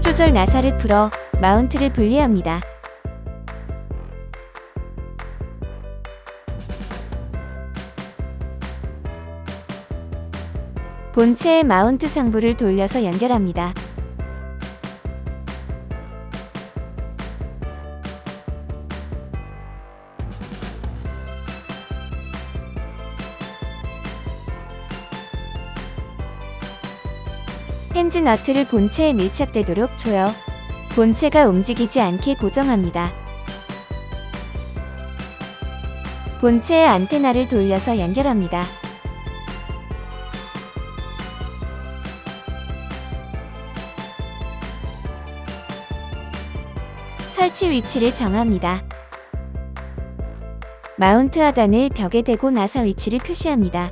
조절 나사를 풀어 마운트를 분리합니다. 본체의 마운트 상부를 돌려서 연결합니다. 핸즈 너트를 본체에 밀착되도록 조여 본체가 움직이지 않게 고정합니다. 본체의 안테나를 돌려서 연결합니다. 설치 위치를 정합니다. 마운트 하단을 벽에 대고 나사 위치를 표시합니다.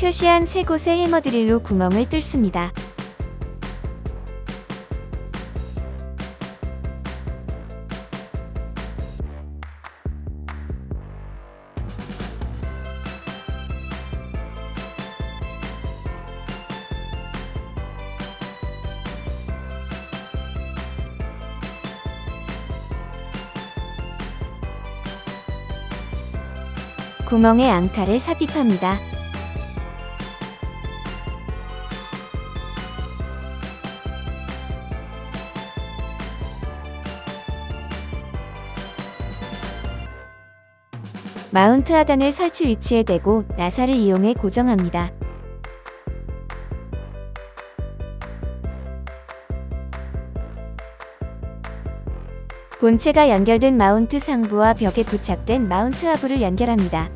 표시한 세 곳의 해머드릴로 구멍을 뚫습니다. 구멍에 앙탈을 삽입합니다. 마운트 하단을 설치 위치에 대고 나사를 이용해 고정합니다. 본체가 연결된 마운트 상부와 벽에 부착된 마운트 하부를 연결합니다.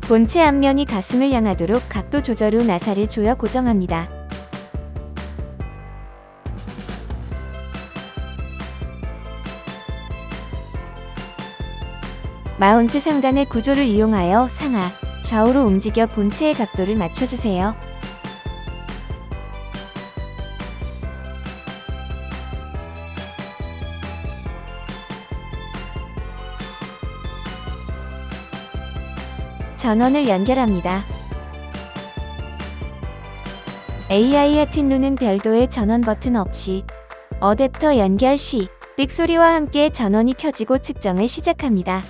본체 앞면이 가슴을 향하도록 각도 조절 후 나사를 조여 고정합니다. 마운트 상단의 구조를 이용하여 상하, 좌우로 움직여 본체의 각도를 맞춰주세요. 전원을 연결합니다. AI 하틴루는 별도의 전원 버튼 없이 어댑터 연결 시 삑소리와 함께 전원이 켜지고 측정을 시작합니다.